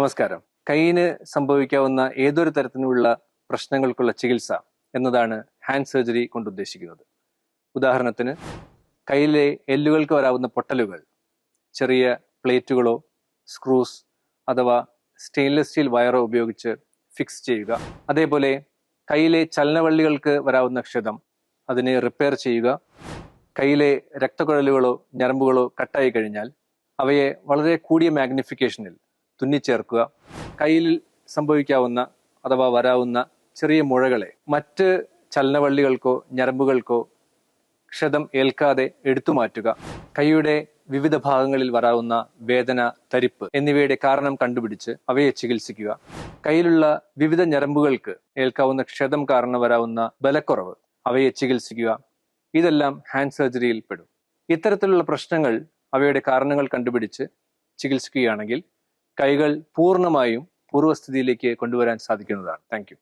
നമസ്കാരം. കൈയിന് സംഭവിക്കാവുന്ന ഏതൊരു തരത്തിലുള്ള പ്രശ്നങ്ങൾക്കുള്ള ചികിത്സ എന്നതാണ് ഹാൻഡ് സർജറി കൊണ്ട് ഉദ്ദേശിക്കുന്നത്. ഉദാഹരണത്തിന് കയ്യിലെ എല്ലുകൾക്ക് വരാവുന്ന പൊട്ടലുകൾ ചെറിയ പ്ലേറ്റുകളോ സ്ക്രൂസ് അഥവാ സ്റ്റെയിൻലെസ് സ്റ്റീൽ വയറോ ഉപയോഗിച്ച് ഫിക്സ് ചെയ്യുക. അതേപോലെ കയ്യിലെ ചലനവള്ളികൾക്ക് വരാവുന്ന ക്ഷതം അതിനെ റിപ്പയർ ചെയ്യുക. കയ്യിലെ രക്തക്കുഴലുകളോ ഞരമ്പുകളോ കട്ടായി കഴിഞ്ഞാൽ അവയെ വളരെ കൂടിയ മാഗ്നിഫിക്കേഷനിൽ തുന്നിച്ചേർക്കുക. കയ്യിൽ സംഭവിക്കാവുന്ന അഥവാ വരാവുന്ന ചെറിയ മുഴകളെ മറ്റ് ചലനവള്ളികൾക്കോ ഞരമ്പുകൾക്കോ ക്ഷതം ഏൽക്കാതെ എടുത്തു മാറ്റുക. കൈയുടെ വിവിധ ഭാഗങ്ങളിൽ വരാവുന്ന വേദന തരിപ്പ് എന്നിവയുടെ കാരണം കണ്ടുപിടിച്ച് അവയെ ചികിത്സിക്കുക. കയ്യിലുള്ള വിവിധ ഞരമ്പുകൾക്ക് ഏൽക്കാവുന്ന ക്ഷതം കാരണം വരാവുന്ന ബലക്കുറവ് അവയെ ചികിത്സിക്കുക. ഇതെല്ലാം ഹാൻഡ് സർജറിയിൽ പെടും. ഇത്തരത്തിലുള്ള പ്രശ്നങ്ങൾ അവയുടെ കാരണങ്ങൾ കണ്ടുപിടിച്ച് ചികിത്സിക്കുകയാണെങ്കിൽ കൈകൾ പൂർണമായും പൂർവസ്ഥിതിയിലേക്ക് കൊണ്ടുവരാൻ സാധിക്കുന്നതാണ്. താങ്ക്